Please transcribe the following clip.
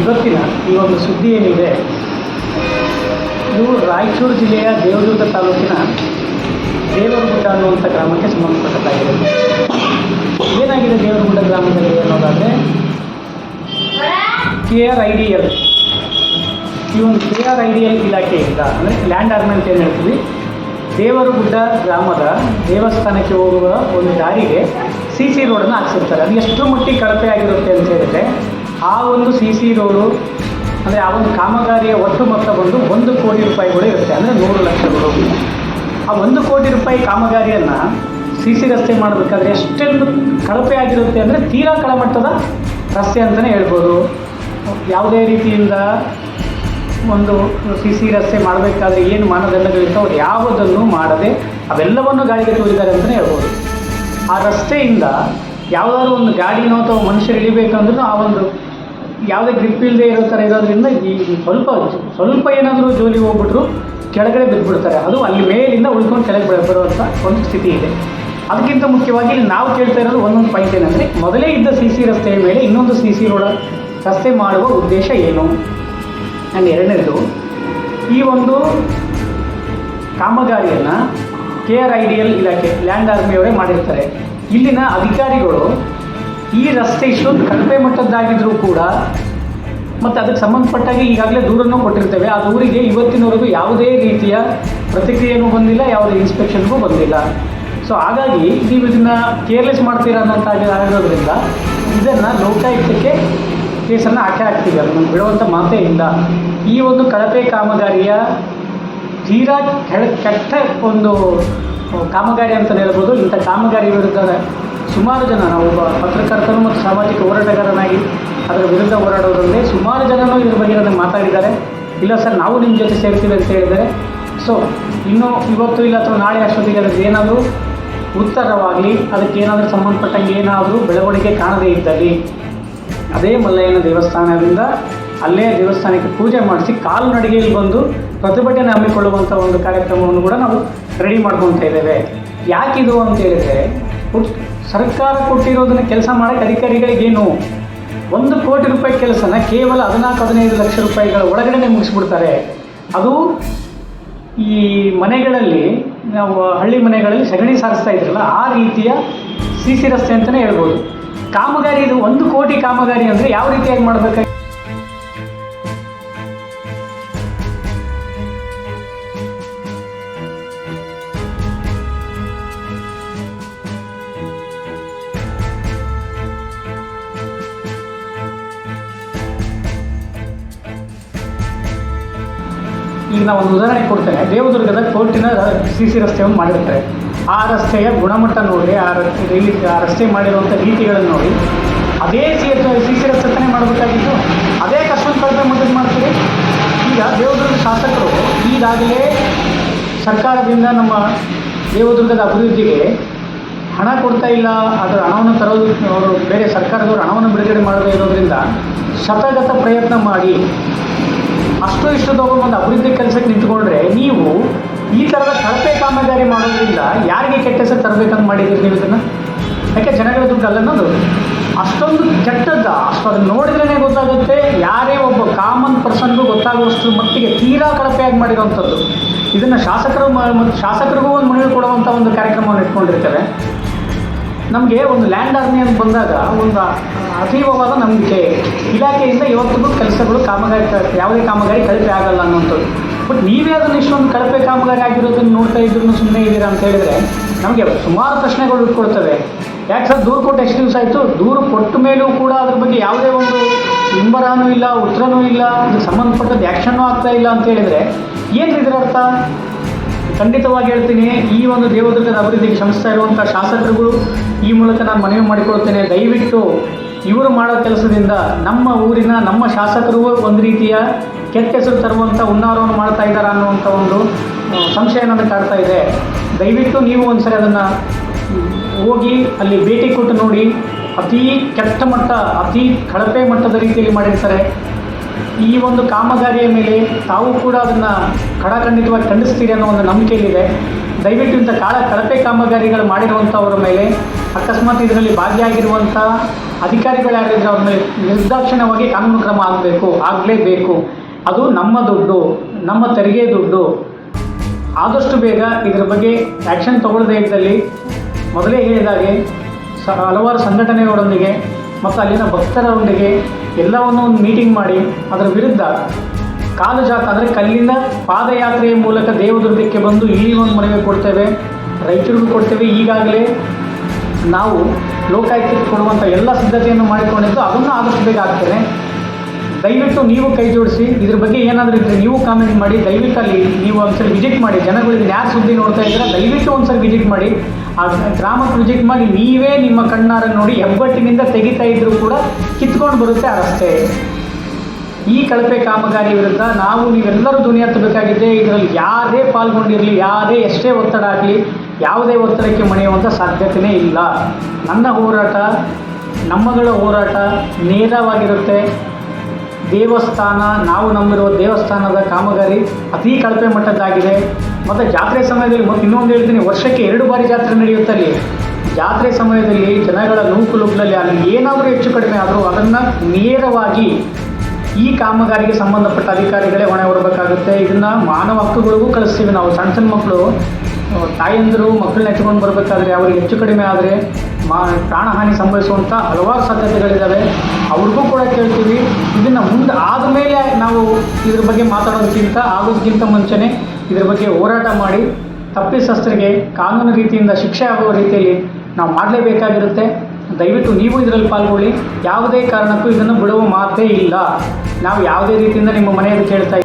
ಇವತ್ತಿನ ಈ ಒಂದು ಸುದ್ದಿ ಏನಿದೆ? ಇದು ರಾಯಚೂರು ಜಿಲ್ಲೆಯ ದೇವದುರ್ಗ ತಾಲೂಕಿನ ದೇವರಗುಡ್ಡ ಅನ್ನುವಂಥ ಗ್ರಾಮಕ್ಕೆ ಸಂಬಂಧಪಟ್ಟದ್ದಾಗಿದೆ. ಏನಾಗಿದೆ ದೇವರಗುಡ್ಡ ಗ್ರಾಮದಲ್ಲಿ ಅನ್ನೋದಾದರೆ K R I D L ಈ ಒಂದು K R I D L ಇಲಾಖೆಯಿಂದ ಅಂದರೆ ಲ್ಯಾಂಡ್ ಆರ್ಮೆಂಟ್ ಏನು ಹೇಳ್ತೀವಿ? ದೇವರಗುಡ್ಡ ಗ್ರಾಮದ ದೇವಸ್ಥಾನಕ್ಕೆ ಹೋಗುವ ಒಂದು ದಾರಿಗೆ ಸಿ ಸಿ ರೋಡನ್ನು ಹಾಕ್ಸಿರ್ತಾರೆ. ಅದು ಎಷ್ಟು ಮಟ್ಟಿಗೆ ಕಳಪೆ ಆಗಿರುತ್ತೆ ಅಂತ ಹೇಳಿದ್ರೆ ಆ ಒಂದು ಸಿ ಸಿ ರೋಡು, ಅಂದರೆ ಆ ಒಂದು ಕಾಮಗಾರಿಯ ಒಟ್ಟು ಮೊತ್ತ ಬಂದು ಒಂದು ಕೋಟಿ ರೂಪಾಯಿಗಳು ಇರುತ್ತೆ. ಅಂದರೆ ನೂರು ಲಕ್ಷಗಳು ಆ ಒಂದು ಕೋಟಿ ರೂಪಾಯಿ ಕಾಮಗಾರಿಯನ್ನು ಸಿ ಸಿ ರಸ್ತೆ ಮಾಡಬೇಕಾದ್ರೆ ಎಷ್ಟೆಂದು ಕಳಪೆ ಆಗಿರುತ್ತೆ ಅಂದರೆ ತೀರಾ ಕೆಳಮಟ್ಟದ ರಸ್ತೆ ಅಂತಲೇ ಹೇಳ್ಬೋದು. ಯಾವುದೇ ರೀತಿಯಿಂದ ಒಂದು ಸಿ ಸಿ ರಸ್ತೆ ಮಾಡಬೇಕಾದ್ರೆ ಏನು ಮಾನದಂಡಗಳಿರ್ತವೆ ಅವ್ರು ಯಾವುದನ್ನು ಮಾಡದೆ ಅವೆಲ್ಲವನ್ನು ಗಾಡಿಗೆ ತೋರಿದ್ದಾರೆ ಅಂತಲೇ ಹೇಳ್ಬೋದು. ಆ ರಸ್ತೆಯಿಂದ ಯಾವುದಾದ್ರು ಒಂದು ಗಾಡಿನೋ ಅಥವಾ ಮನುಷ್ಯರು ಇಳಿಬೇಕಂದ್ರೂ ಆ ಒಂದು ಯಾವುದೇ ಗ್ರಿಪ್ ಇಲ್ಲದೆ ಇರೋ ಥರ ಇರೋದ್ರಿಂದ ಈ ಸ್ವಲ್ಪ ಸ್ವಲ್ಪ ಏನಾದರೂ ಜೋಲಿ ಹೋಗ್ಬಿಟ್ರು ಕೆಳಗಡೆ ಬಿದ್ದುಬಿಡ್ತಾರೆ ಅದು ಅಲ್ಲಿ ಮೇಲಿಂದ ಉಳ್ಕೊಂಡು ಕೆಳಗೆ ಬರುವಂಥ ಒಂದು ಸ್ಥಿತಿ ಇದೆ. ಅದಕ್ಕಿಂತ ಮುಖ್ಯವಾಗಿ ನಾವು ಕೇಳ್ತಾ ಇರೋದು ಒಂದೊಂದು ಪಾಯಿಂಟ್ ಏನಂದರೆ ಮೊದಲೇ ಇದ್ದ ಸಿ ಸಿ ರಸ್ತೆಯ ಮೇಲೆ ಇನ್ನೊಂದು ಸಿ ಸಿ ರೋಡ ರಸ್ತೆ ಮಾಡುವ ಉದ್ದೇಶ ಏನು? ಆ್ಯಂಡ್ ಎರಡನೇದು, ಈ ಒಂದು ಕಾಮಗಾರಿಯನ್ನು K R I D L ಇಲಾಖೆ ಲ್ಯಾಂಡ್ ಆರ್ಮಿಯವರೇ ಮಾಡಿರ್ತಾರೆ. ಇಲ್ಲಿನ ಅಧಿಕಾರಿಗಳು ಈ ರಸ್ತೆ ಇಷ್ಟೊಂದು ಕಳಪೆ ಮಟ್ಟದ್ದಾಗಿದ್ದರೂ ಕೂಡ ಮತ್ತು ಅದಕ್ಕೆ ಸಂಬಂಧಪಟ್ಟಾಗಿ ಈಗಾಗಲೇ ದೂರನ್ನು ಕೊಟ್ಟಿರ್ತೇವೆ. ಆ ದೂರಿಗೆ ಇವತ್ತಿನವರೆಗೂ ಯಾವುದೇ ರೀತಿಯ ಪ್ರತಿಕ್ರಿಯೆನೂ ಬಂದಿಲ್ಲ, ಯಾವುದೇ ಇನ್ಸ್ಪೆಕ್ಷನ್ಗೂ ಬಂದಿಲ್ಲ. ಸೊ ಹಾಗಾಗಿ ನೀವು ಇದನ್ನು ಕೇರ್ಲೆಸ್ ಮಾಡ್ತೀರಾ ಅನ್ನೋಂಥ ಆಗಿರೋದ್ರಿಂದ ಇದನ್ನು ಲೋಕಾಯುಕ್ತಕ್ಕೆ ಕೇಸನ್ನು ಹಾಕೇ ಹಾಕ್ತೀವಿ. ಅದು ನಮ್ಗೆ ಬಿಡುವಂಥ ಮಾತೇ ಇಲ್ಲ ಈ ಒಂದು ಕಳಪೆ ಕಾಮಗಾರಿಯ ತೀರಾ ಕೆಳ ಕೆಟ್ಟ ಒಂದು ಕಾಮಗಾರಿ ಅಂತಲೇ ಹೇಳ್ಬೋದು. ಇಂಥ ಕಾಮಗಾರಿ ವಿರುದ್ಧ ಸುಮಾರು ಜನ ಒಬ್ಬ ಪತ್ರಕರ್ತರು ಮತ್ತು ಸಾಮಾಜಿಕ ಹೋರಾಟಗಾರನಾಗಿ ಅದರ ವಿರುದ್ಧ ಹೋರಾಡೋದ್ರಲ್ಲೇ ಸುಮಾರು ಜನನೂ ಇದ್ರ ಬಗ್ಗೆ ನನಗೆ ಮಾತಾಡಿದ್ದಾರೆ. ಇಲ್ಲ ಸರ್, ನಾವು ನಿಮ್ಮ ಜೊತೆ ಸೇರ್ತೀವಿ ಅಂತ ಹೇಳಿದ್ದಾರೆ. ಸೊ ಇನ್ನು ಇವತ್ತು ಇಲ್ಲ ಅಥವಾ ನಾಳೆ ಅಷ್ಟೊತ್ತಿಗೆ ಅದಕ್ಕೆ ಏನಾದರೂ ಉತ್ತರವಾಗಲಿ, ಅದಕ್ಕೆ ಏನಾದರೂ ಸಂಬಂಧಪಟ್ಟಂಗೆ ಏನಾದರೂ ಬೆಳವಣಿಗೆ ಕಾಣದೇ ಇದ್ದಲ್ಲಿ ಅದೇ ಮಲ್ಲಯ್ಯನ ದೇವಸ್ಥಾನದಿಂದ ಅಲ್ಲೇ ದೇವಸ್ಥಾನಕ್ಕೆ ಪೂಜೆ ಮಾಡಿಸಿ ಕಾಲ್ನಡಿಗೆಯಲ್ಲಿ ಬಂದು ಪ್ರತಿಭಟನೆ ಹಮ್ಮಿಕೊಳ್ಳುವಂಥ ಒಂದು ಕಾರ್ಯಕ್ರಮವನ್ನು ಕೂಡ ನಾವು ರೆಡಿ ಮಾಡ್ಕೊತಾ ಇದ್ದೇವೆ. ಯಾಕಿದು ಅಂತ ಹೇಳಿದರೆ ಸರ್ಕಾರ ಕೊಟ್ಟಿರೋದನ್ನ ಕೆಲಸ ಮಾಡಕ್ಕೆ ಅಧಿಕಾರಿಗಳಿಗೇನು ಒಂದು ಕೋಟಿ ರೂಪಾಯಿ ಕೆಲಸನ ಕೇವಲ ಹದಿನಾಲ್ಕು, ಹದಿನೈದು ಲಕ್ಷ ರೂಪಾಯಿಗಳ ಒಳಗಡೆ ಮುಗಿಸ್ಬಿಡ್ತಾರೆ. ಅದು ಈ ಮನೆಗಳಲ್ಲಿ, ನಾವು ಹಳ್ಳಿ ಮನೆಗಳಲ್ಲಿ ಸಗಣಿ ಸಾರಿಸ್ತಾ ಇದ್ರಲ್ಲ, ಆ ರೀತಿಯ ಸಿ ಸಿ ರಸ್ತೆ ಅಂತಲೇ ಹೇಳ್ಬೋದು. ಕಾಮಗಾರಿ ಇದು ಒಂದು ಕೋಟಿ ಕಾಮಗಾರಿ ಅಂದರೆ ಯಾವ ರೀತಿಯಾಗಿ ಮಾಡಬೇಕಾಗಿ ಈಗ ನಾವು ಒಂದು ಉದಾಹರಣೆ ಕೊಡ್ತೇನೆ ದೇವದುರ್ಗದ ಕೋರ್ಟಿನ ಸಿ ಸಿ ರಸ್ತೆಯನ್ನು ಮಾಡಿರ್ತಾರೆ. ಆ ರಸ್ತೆಯ ಗುಣಮಟ್ಟ ನೋಡಿ, ಆ ರಸ್ತೆ ಇಲ್ಲಿ ಆ ರಸ್ತೆ ಮಾಡಿರುವಂಥ ರೀತಿಗಳನ್ನು ನೋಡಿ. ಅದೇ ಸಿ ಸಿ ಸಿ ರಸ್ತೆ ತಾನೇ ಮಾಡಬೇಕಾಗಿತ್ತು? ಅದೇ ಕಷ್ಟ ಕಡಿಮೆ ಮಟ್ಟದ ಮಾಡ್ತೀವಿ ಈಗ ದೇವದುರ್ಗ ಶಾಸಕರು ಈಗಾಗಲೇ ಸರ್ಕಾರದಿಂದ ನಮ್ಮ ದೇವದುರ್ಗದ ಅಭಿವೃದ್ಧಿಗೆ ಹಣ ಕೊಡ್ತಾ ಇಲ್ಲ. ಅದರ ಹಣವನ್ನು ತರೋದು, ಅವರು ಬೇರೆ ಸರ್ಕಾರದವರು ಹಣವನ್ನು ಬಿಡುಗಡೆ ಮಾಡದೇ ಇರೋದ್ರಿಂದ ಶತಗತ ಪ್ರಯತ್ನ ಮಾಡಿ ಅಷ್ಟು ಇಷ್ಟು ತಗೊಂಡು ಅಭಿವೃದ್ಧಿ ಕೆಲಸಕ್ಕೆ ನಿಂತ್ಕೊಂಡ್ರೆ ನೀವು ಈ ಥರದ ಕಳಪೆ ಕಾಮಗಾರಿ ಮಾಡೋದ್ರಿಂದ ಯಾರಿಗೆ ಕೆಟ್ಟ ಹೆಸರು ತರಬೇಕಂತ ಮಾಡಿದ್ದೀರಿ ನೀವು ಇದನ್ನು? ಯಾಕೆ ಜನಗಳ ದುಡ್ಡು ಅಲ್ಲನ್ನೋದು ಅಷ್ಟೊಂದು ಕೆಟ್ಟದ್ದ, ಅಷ್ಟು ಅದನ್ನು ನೋಡಿದ್ರೇ ಗೊತ್ತಾಗುತ್ತೆ. ಯಾರೇ ಒಬ್ಬ ಕಾಮನ್ ಪರ್ಸನ್ಗೂ ಗೊತ್ತಾಗುವಷ್ಟು ಮಟ್ಟಿಗೆ ತೀರಾ ಕಳಪೆಯಾಗಿ ಮಾಡಿರೋವಂಥದ್ದು. ಇದನ್ನು ಶಾಸಕರು ಶಾಸಕರಿಗೂ ಒಂದು ಮನವಿ ಕೊಡುವಂಥ ಒಂದು ಕಾರ್ಯಕ್ರಮವನ್ನು ಇಟ್ಕೊಂಡಿರ್ತೇವೆ. ನಮಗೆ ಒಂದು ಲ್ಯಾಂಡ್ ಆರ್ಮಿ ಅಂತ ಬಂದಾಗ ಒಂದು ಅತೀವವಾದ ನಂಬಿಕೆ. ಇಲಾಖೆಯಿಂದ ಇವತ್ತಿಗೂ ಕೆಲಸಗಳು ಕಾಮಗಾರಿ ಕಳಿಸ್ತಾರೆ ಯಾವುದೇ ಕಾಮಗಾರಿ ಕಳಪೆ ಆಗಲ್ಲ ಅನ್ನೋಂಥದ್ದು ಬಟ್ ನೀವೇ ಅದನ್ನು ಇಷ್ಟೊಂದು ಕಳಪೆ ಕಾಮಗಾರಿ ಆಗಿರೋದನ್ನು ನೋಡ್ತಾ ಇದ್ರು ಸುಮ್ಮನೆ ಇದ್ದೀರಾ ಅಂತ ಹೇಳಿದ್ರೆ, ನಮಗೆ ಸುಮಾರು ಪ್ರಶ್ನೆಗಳು ಇಟ್ಕೊಳ್ತವೆ ಯಾಕೆ ಸರ್ ದೂರು ಕೊಟ್ಟು ಎಷ್ಟು ದಿವಸ ಆಯಿತು? ದೂರು ಕೊಟ್ಟ ಮೇಲೂ ಕೂಡ ಅದ್ರ ಬಗ್ಗೆ ಯಾವುದೇ ಒಂದು ಹಿಂಬರನೂ ಇಲ್ಲ, ಉತ್ತರನೂ ಇಲ್ಲ ಅದಕ್ಕೆ ಸಂಬಂಧಪಟ್ಟದ್ದು ಆ್ಯಕ್ಷನ್ನೂ ಆಗ್ತಾ ಇಲ್ಲ ಅಂತ ಹೇಳಿದರೆ ಏನು ಇದರ ಅರ್ಥ ಖಂಡಿತವಾಗಿ ಹೇಳ್ತೀನಿ, ಈ ಒಂದು ದೇವದುರ್ಗದ ಅಭಿವೃದ್ಧಿಗೆ ಶ್ರಮಿಸ್ತಾ ಇರುವಂಥ ಶಾಸಕರುಗಳು ಈ ಮೂಲಕ ನಾನು ಮನವಿ ಮಾಡಿಕೊಳ್ತೇನೆ. ದಯವಿಟ್ಟು ಇವರು ಮಾಡೋ ಕೆಲಸದಿಂದ ನಮ್ಮ ಊರಿನ ನಮ್ಮ ಶಾಸಕರು ಒಂದು ರೀತಿಯ ಕೆಟ್ಟ ಹೆಸರು ತರುವಂಥ ಹುನ್ನಾರವನ್ನು ಮಾಡ್ತಾ ಇದ್ದಾರೆ ಅನ್ನುವಂಥ ಒಂದು ಸಂಶಯ ನನಗೆ ಕಾಡ್ತಾ ಇದೆ. ದಯವಿಟ್ಟು ನೀವು ಒಂದ್ಸರಿ ಅದನ್ನು ಹೋಗಿ ಅಲ್ಲಿ ಭೇಟಿ ಕೊಟ್ಟು ನೋಡಿ. ಅತೀ ಕೆಟ್ಟ ಮಟ್ಟ, ಅತೀ ಕಳಪೆ ಮಟ್ಟದ ರೀತಿಯಲ್ಲಿ ಮಾಡಿರ್ತಾರೆ. ಈ ಒಂದು ಕಾಮಗಾರಿಯ ಮೇಲೆ ತಾವು ಕೂಡ ಅದನ್ನು ಖಡಾಖಂಡಿತವಾಗಿ ಖಂಡಿಸ್ತೀರಿ ಅನ್ನೋ ಒಂದು ನಂಬಿಕೆಯಲ್ಲಿದೆ. ದಯವಿಟ್ಟು ಇಂಥ ಕಾಳ ಕಳಪೆ ಕಾಮಗಾರಿಗಳು ಮಾಡಿರುವಂಥವರ ಮೇಲೆ ಅಕಸ್ಮಾತ್ ಇದರಲ್ಲಿ ಭಾಗಿಯಾಗಿರುವಂಥ ಅಧಿಕಾರಿಗಳು ಯಾರಿದ್ರೆ ಅವ್ರ ಮೇಲೆ ನಿರ್ದಾಕ್ಷಿಣ್ಯವಾಗಿ ಕಾನೂನು ಕ್ರಮ ಆಗಬೇಕು, ಆಗಲೇಬೇಕು. ಅದು ನಮ್ಮ ದುಡ್ಡು, ನಮ್ಮ ತೆರಿಗೆ ದುಡ್ಡು. ಆದಷ್ಟು ಬೇಗ ಇದರ ಬಗ್ಗೆ ಆ್ಯಕ್ಷನ್ ತಗೊಳ್ಳದೇ ಇದ್ದಲ್ಲಿ ಮೊದಲೇ ಹೇಳಿದಾಗೆ ಸ ಹಲವಾರು ಸಂಘಟನೆಗಳೊಂದಿಗೆ ಮತ್ತು ಅಲ್ಲಿನ ಭಕ್ತರೊಂದಿಗೆ ಎಲ್ಲವನ್ನು ಒಂದು ಮೀಟಿಂಗ್ ಮಾಡಿ ಅದರ ವಿರುದ್ಧ ಕಾಲು ಜಾತ, ಅಂದರೆ ಕಲ್ಲಿನ ಪಾದಯಾತ್ರೆಯ ಮೂಲಕ ದೇವದುರ್ಗಕ್ಕೆ ಬಂದು ಇಲ್ಲಿ ಒಂದು ಮನವಿ ಕೊಡ್ತೇವೆ. ರೈತರಿಗೂ ಕೊಡ್ತೇವೆ. ಈಗಾಗಲೇ ನಾವು ಲೋಕಾಯುಕ್ತಕ್ಕೆ ಕೊಡುವಂಥ ಎಲ್ಲ ಸಿದ್ಧತೆಯನ್ನು ಮಾಡಿಕೊಂಡಿದ್ದು ಅದನ್ನು ಆದಷ್ಟು ದಯವಿಟ್ಟು ನೀವು ಕೈ ಜೋಡಿಸಿ. ಇದ್ರ ಬಗ್ಗೆ ಏನಾದರೂ ಇದ್ದರೆ ನೀವು ಕಾಮೆಂಟ್ ಮಾಡಿ. ದಯವಿಟ್ಟು ಅಲ್ಲಿ ನೀವು ಒಂದ್ಸರಿ ವಿಸಿಟ್ ಮಾಡಿ. ಜನಗಳಿಗೆ ಯಾರು ಸುದ್ದಿ ನೋಡ್ತಾ ಇದ್ದೀರಾ, ದಯವಿಟ್ಟು ಒಂದ್ಸರಿ ವಿಸಿಟ್ ಮಾಡಿ. ಆ ಗ್ರಾಮಕ್ಕೆ ವಿಸಿಟ್ ಮಾಡಿ ನೀವೇ ನಿಮ್ಮ ಕಣ್ಣಾರ ನೋಡಿ ಹೆಬ್ಬಟ್ಟಿನಿಂದ ತೆಗಿತಾ ಇದ್ದರೂ ಕೂಡ ಕಿತ್ಕೊಂಡು ಬರುತ್ತೆ ಆ ರಸ್ತೆ. ಈ ಕಳಪೆ ಕಾಮಗಾರಿ ವಿರುದ್ಧ ನಾವು ನೀವೆಲ್ಲರೂ ಧ್ವನಿ ಹತ್ತಬೇಕಾಗಿದೆ. ಇದರಲ್ಲಿ ಯಾರೇ ಪಾಲ್ಗೊಂಡಿರಲಿ, ಯಾರೇ ಎಷ್ಟೇ ಒತ್ತಡ ಆಗಲಿ, ಯಾವುದೇ ಒತ್ತಡಕ್ಕೆ ಮಣಿಯುವಂಥ ಸಾಧ್ಯತೆಯೇ ಇಲ್ಲ. ನನ್ನ ಹೋರಾಟ, ನಮ್ಮಗಳ ಹೋರಾಟ ನೇರವಾಗಿರುತ್ತೆ. ದೇವಸ್ಥಾನ, ನಾವು ನಂಬಿರುವ ದೇವಸ್ಥಾನದ ಕಾಮಗಾರಿ ಅತೀ ಕಳಪೆ ಮಟ್ಟದ್ದಾಗಿದೆ. ಮತ್ತು ಜಾತ್ರೆ ಸಮಯದಲ್ಲಿ ಮತ್ತು ಇನ್ನೊಂದು ಹೇಳ್ತೀನಿ, ವರ್ಷಕ್ಕೆ ಎರಡು ಬಾರಿ ಜಾತ್ರೆ ನಡೆಯುತ್ತೆ ಅಲ್ಲಿ. ಜಾತ್ರೆ ಸಮಯದಲ್ಲಿ ಜನಗಳ ನೂಕುಲುಗ್ಲಲ್ಲಿ ಅಲ್ಲಿ ಏನಾದರೂ ಹೆಚ್ಚು ಕಡಿಮೆ ಆದರೂ ಅದನ್ನು ನೇರವಾಗಿ ಈ ಕಾಮಗಾರಿಗೆ ಸಂಬಂಧಪಟ್ಟ ಅಧಿಕಾರಿಗಳೇ ಹೊಣೆ ಹೊರಬೇಕಾಗುತ್ತೆ ಇದನ್ನು ಮಾನವ ಹಕ್ಕುಗಳಿಗೂ ಕಳಿಸ್ತೀವಿ ನಾವು. ಸಣ್ಣ ಸಣ್ಣ ಮಕ್ಕಳು ತಾಯಂದಿರು, ಮಕ್ಕಳನ್ನ ಎತ್ಕೊಂಡು ಬರಬೇಕಾದ್ರೆ ಅವ್ರಿಗೆ ಹೆಚ್ಚು ಕಡಿಮೆ ಆದರೆ ಮಾ, ಪ್ರಾಣಹಾನಿ ಸಂಭವಿಸುವಂಥ ಹಲವಾರು ಸಾಧ್ಯತೆಗಳಿದ್ದಾವೆ ಅವ್ರಿಗೂ ಕೂಡ ಕೇಳ್ತೀವಿ. ಇದನ್ನು ಮುಂದೆ ಆದಮೇಲೆ ನಾವು ಇದ್ರ ಬಗ್ಗೆ ಮಾತಾಡೋದಕ್ಕಿಂತ ಆಗೋದಕ್ಕಿಂತ ಮುಂಚೆನೇ ಇದ್ರ ಬಗ್ಗೆ ಹೋರಾಟ ಮಾಡಿ ತಪ್ಪಿಸಸ್ತ್ರಿಗೆ ಕಾನೂನು ರೀತಿಯಿಂದ ಶಿಕ್ಷೆ ಆಗುವ ರೀತಿಯಲ್ಲಿ ನಾವು ಮಾಡಲೇಬೇಕಾಗಿರುತ್ತೆ. ದಯವಿಟ್ಟು ನೀವು ಇದರಲ್ಲಿ ಪಾಲ್ಗೊಳ್ಳಿ. ಯಾವುದೇ ಕಾರಣಕ್ಕೂ ಇದನ್ನು ಬಿಡುವ ಮಾತೇ ಇಲ್ಲ. ನಾವು ಯಾವುದೇ ರೀತಿಯಿಂದ ನಿಮ್ಮ ಮನೆಯಲ್ಲಿ ಕೇಳ್ತಾ